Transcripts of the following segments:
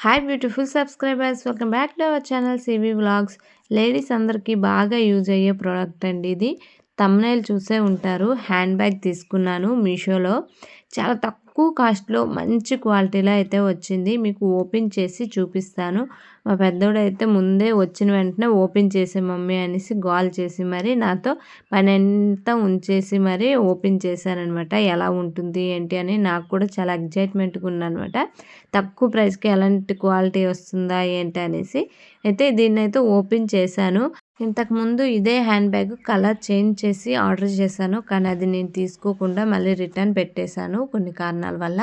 Hi beautiful subscribers welcome back to our channel CV vlogs ladies అందరికీ బాగా use అయ్యే product అండి ఇది. తమ్నైల్ చూసే ఉంటారు. హ్యాండ్ బ్యాగ్ తీసుకున్నాను మీషోలో. చాలా తక్కువ తక్కువ కాస్ట్లో మంచి క్వాలిటీలో అయితే వచ్చింది. మీకు ఓపెన్ చేసి చూపిస్తాను. మా పెద్దోడైతే ముందే వచ్చిన వెంటనే ఓపెన్ చేసే మమ్మీ అనేసి గాల్ చేసి మరి నాతో పని అంతా ఉంచేసి మరి ఓపెన్ చేశారనమాట. ఎలా ఉంటుంది ఏంటి అని నాకు కూడా చాలా ఎగ్జైట్మెంట్గా ఉందనమాట. తక్కువ ప్రైస్కి ఎలాంటి క్వాలిటీ వస్తుందా ఏంటి అనేసి అయితే దీన్ని అయితే ఓపెన్ చేశాను. ఇంతకుముందు ఇదే హ్యాండ్ బ్యాగ్ కలర్ చేంజ్ చేసి ఆర్డర్ చేశాను. కానీ అది నేను తీసుకోకుండా మళ్ళీ రిటర్న్ పెట్టేశాను కొన్ని కారణాల వల్ల.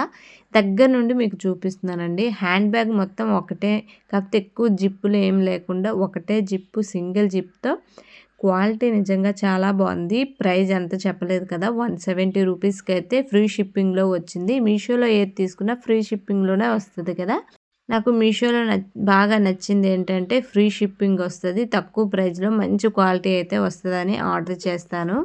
దగ్గర నుండి మీకు చూపిస్తున్నానండి. హ్యాండ్ బ్యాగ్ మొత్తం ఒకటే కాకపోతే ఎక్కువ జిప్పులు ఏం లేకుండా ఒకటే జిప్పు సింగిల్ జిప్తో క్వాలిటీ నిజంగా చాలా బాగుంది. ప్రైజ్ ఎంత చెప్పలేదు కదా. వన్ సెవెంటీ రూపీస్కి అయితే ఫ్రీ షిప్పింగ్లో వచ్చింది. మీషోలో ఏది తీసుకున్నా ఫ్రీ షిప్పింగ్లోనే వస్తుంది కదా. నాకు మీషోలో బాగా నచ్చింది ఏంటంటే ఫ్రీ షిప్పింగ్ వస్తుంది తక్కువ ప్రైస్లో మంచి క్వాలిటీ అయితే వస్తుందని ఆర్డర్ చేస్తాను.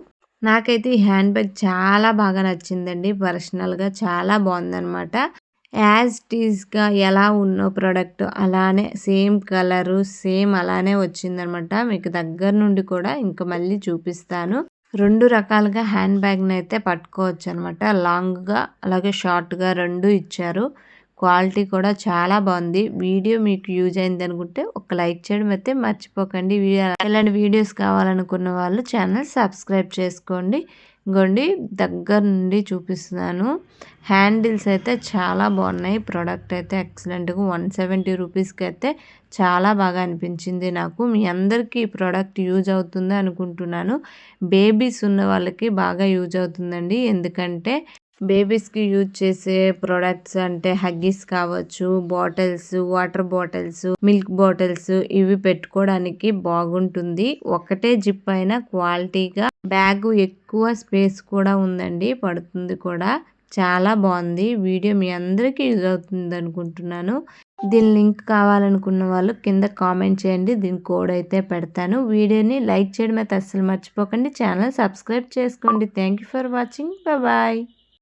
నాకైతే ఈ హ్యాండ్ బ్యాగ్ చాలా బాగా నచ్చిందండి పర్సనల్గా చాలా బాగుందనమాట యాజ్ టీజ్గా ఎలా ఉన్నో ప్రోడక్ట్ అలానే సేమ్ కలరు సేమ్ అలానే వచ్చిందనమాట మీకు దగ్గర నుండి కూడా ఇంకా మళ్ళీ చూపిస్తాను. రెండు రకాలుగా హ్యాండ్ బ్యాగ్ని అయితే పట్టుకోవచ్చు అనమాట లాంగ్గా అలాగే షార్ట్గా రెండు ఇచ్చారు. క్వాలిటీ కూడా చాలా బాగుంది. వీడియో మీకు యూజ్ అయింది అనుకుంటే ఒక లైక్ చేయడం అయితే మర్చిపోకండి. ఇలాంటి వీడియోస్ కావాలనుకున్న వాళ్ళు ఛానల్ సబ్స్క్రైబ్ చేసుకోండి. ఇంకోండి దగ్గర నుండి చూపిస్తున్నాను. హ్యాండిల్స్ అయితే చాలా బాగున్నాయి. ప్రోడక్ట్ అయితే ఎక్సలెంట్గా వన్ సెవెంటీ రూపీస్కి అయితే చాలా బాగా అనిపించింది నాకు. మీ అందరికీ ఈ ప్రోడక్ట్ యూజ్ అవుతుంది అనుకుంటున్నాను. బేబీస్ ఉన్న వాళ్ళకి బాగా యూజ్ అవుతుందండి. ఎందుకంటే బేబీస్కి యూజ్ చేసే ప్రొడక్ట్స్ అంటే హగ్గీస్ కావచ్చు bottles water bottles milk bottles ఇవి పెట్టుకోవడానికి బాగుంటుంది. ఒకటే జిప్ అయినా క్వాలిటీగా బ్యాగ్ ఎక్కువ స్పేస్ కూడా ఉందండి పడుతుంది కూడా. చాలా బాగుంది. వీడియో మీ అందరికీ యూజ్ అవుతుంది అనుకుంటున్నాను. దీని లింక్ కావాలనుకున్న వాళ్ళు కింద కామెంట్ చేయండి. దీని కోడ్ అయితే పెడతాను. వీడియోని లైక్ చేయడం అయితే అస్సలు మర్చిపోకండి. ఛానల్ సబ్స్క్రైబ్ చేసుకోండి. Thank for watching. బాయ్.